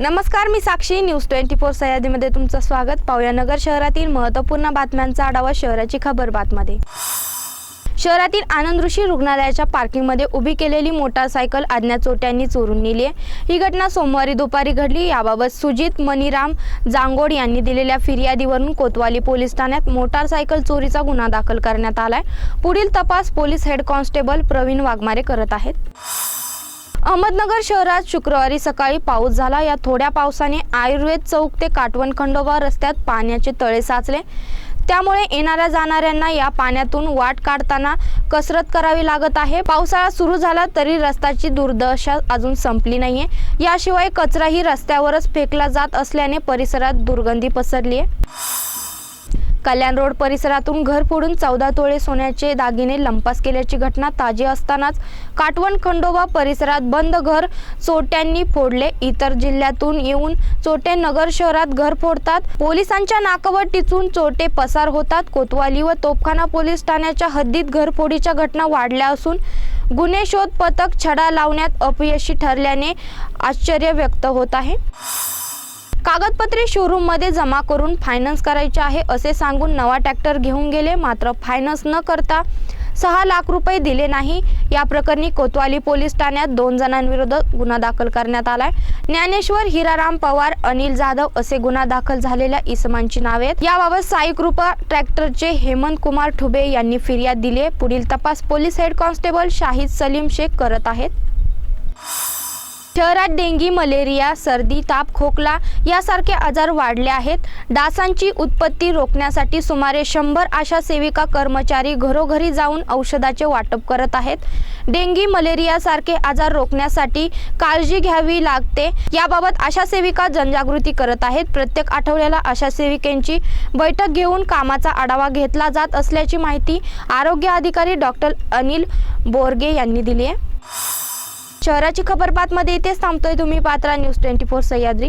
नमस्कार मी Sakshi. News twenty four सह्याद्रीमध्ये तुमचं स्वागत. पाहूया नगर शहरातील महत्त्वपूर्ण बातम्यांचा आढावा शहराची खबर बातमध्ये. शहरातील आनंद ऋषी रुग्णालयाच्या पार्किंगमध्ये उभी केलेली मोटारसायकल अज्ञात चोट्यांनी चोरून नेली आहे. ही घटना सोमवारी दुपारी घडली. याबाबत सुजित मनीराम जांगोड यांनी दिलेल्या फिर्यादीवरून कोतवाली पोलीस ठाण्यात मोटारसायकल चोरीचा गुन्हा दाखल करण्यात आलाय. पुढील तपास police head constable Pravin Waghmare करत आहेत. अहमदनगर शहरात शुक्रवारी सकाळी पाऊस झाला. या थोड्या पावसाने आयुर्वेद चौक ते काटवण खंडोबा रस्त्यात पाण्याचे तळे साचले. त्यामुळे येणाऱ्या जाणाऱ्यांना या पाण्यातून वाट काढताना कसरत करावी लागत आहे. पावसाळा सुरू झाला तरी रस्त्याची दुर्दशा अजून संपली नाहीये. याशिवाय कचराही रस्त्यावरच फेकला जात असल्याने परिसरात दुर्गंधी पसरली आहे कल्याण रोड परिसरातून घर फोडून चौदा तोळे सोन्याचे दागिने लंपास केल्याची घटना ताजी असतानाच काटवण खंडोबा परिसरात बंद घर चोट्यांनी फोडले. इतर जिल्ह्यातून येऊन चोटे नगर शहरात घर फोडतात. पोलिसांच्या नाकावर टिचून चोटे पसार होतात. कोतवाली व तोपखाना पोलीस ठाण्याच्या हद्दीत घरफोडीच्या घटना वाढल्या असून गुन्हे शोध पथक छडा लावण्यात अपयशी ठरल्याने आश्चर्य व्यक्त होत आहे. कागदपत्रे शोरूममध्ये जमा करून फायनान्स करायचे आहे असे सांगून नवा ट्रॅक्टर घेऊन गेले. मात्र फायनान्स न करता सहा लाख रुपये दिले नाही. या प्रकरणी कोतवाली पोलीस ठाण्यात दोन जणांविरोधात गुन्हा दाखल करण्यात आलाय. ज्ञानेश्वर हिराराम पवार अनिल जाधव असे गुन्हा दाखल झालेल्या इसमांची नावे आहेत. याबाबत साई कृपा ट्रॅक्टरचे हेमंत कुमार ठुबे यांनी फिर्याद दिली पुढील तपास police head constable Shahid Salim Shaikh करत आहेत. शहरात डेंगी मलेरिया सर्दी ताप खोकला यासारखे आजार वाढले आहेत. डासांची उत्पत्ती रोखण्यासाठी सुमारे शंभर आशा सेविका कर्मचारी घरोघरी जाऊन औषधाचे वाटप करत आहेत. डेंगी मलेरियासारखे आजार रोखण्यासाठी काळजी घ्यावी लागते. याबाबत आशा सेविका जनजागृती करत आहेत. प्रत्येक आठवड्याला आशा सेविकेंची बैठक घेऊन कामाचा आढावा घेतला जात असल्याची माहिती आरोग्य अधिकारी डॉक्टर अनिल बोरगे यांनी दिली आहे. शहराची खबर बातमध्ये इथेच थांबतोय तुम्ही. Patra news twenty four Sahyadri.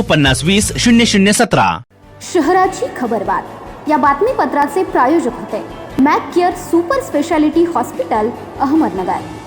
पन्नास वीस शून्य शून्य सतरा. शहराची खबरबात या बातमीपत्राचे प्रायोजक होते. Mac care super speciality hospital Ahmednagar.